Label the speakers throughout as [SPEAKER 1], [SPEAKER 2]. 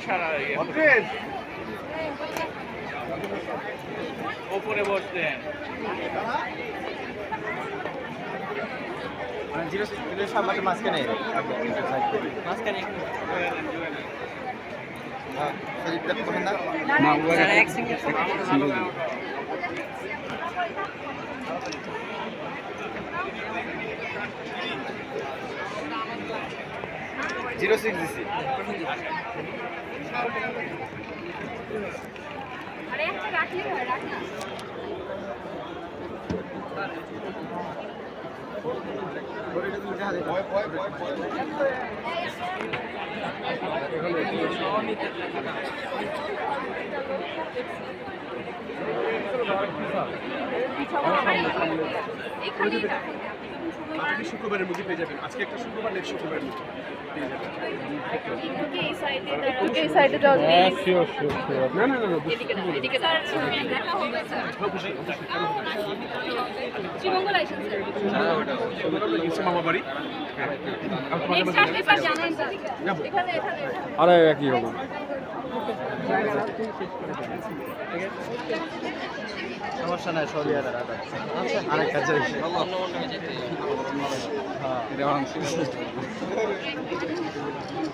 [SPEAKER 1] সারা। ওপরে বসতেন
[SPEAKER 2] zero zero সামনে মাঝখানে মাঝখানে সজিবটা পছন্দ জিরো সিক্স দিছি
[SPEAKER 3] আরে একটা রাখলে হয়
[SPEAKER 4] আপনি শুক্রবারের মধ্যে পেয়ে যাবেন আজকে একটা শুক্রবার নেক্সট শুক্রবারের মধ্যে পেয়ে যাবেন।
[SPEAKER 3] একটু এই সাইডে দাঁড়াও এই সাইডে যাও
[SPEAKER 4] হ্যাঁ শিওর শিওর শিওর না না না না
[SPEAKER 3] এদিকে না এদিকে স্যার দেখা হবে স্যার শ্রীমঙ্গল আইসেন স্যার
[SPEAKER 4] মামা বাড়ি
[SPEAKER 3] নেক্সট আসলে স্যার জানেন স্যার এখানে এখানে
[SPEAKER 4] আরে একই হবে
[SPEAKER 2] সমস্যা নাই সবই আর আরেক কাজ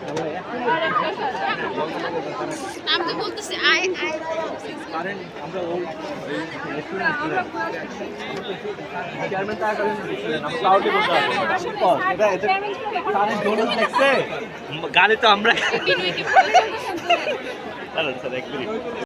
[SPEAKER 3] আমি বলতেছি আই আই
[SPEAKER 2] চেয়ারম্যান টাকা করে দিচ্ছিলেন আমি ক্লাউডে বলতে এটা এটা কারেন্ট ডোনার দেখছে? গালি তো আমরা স্যার এক মিনিট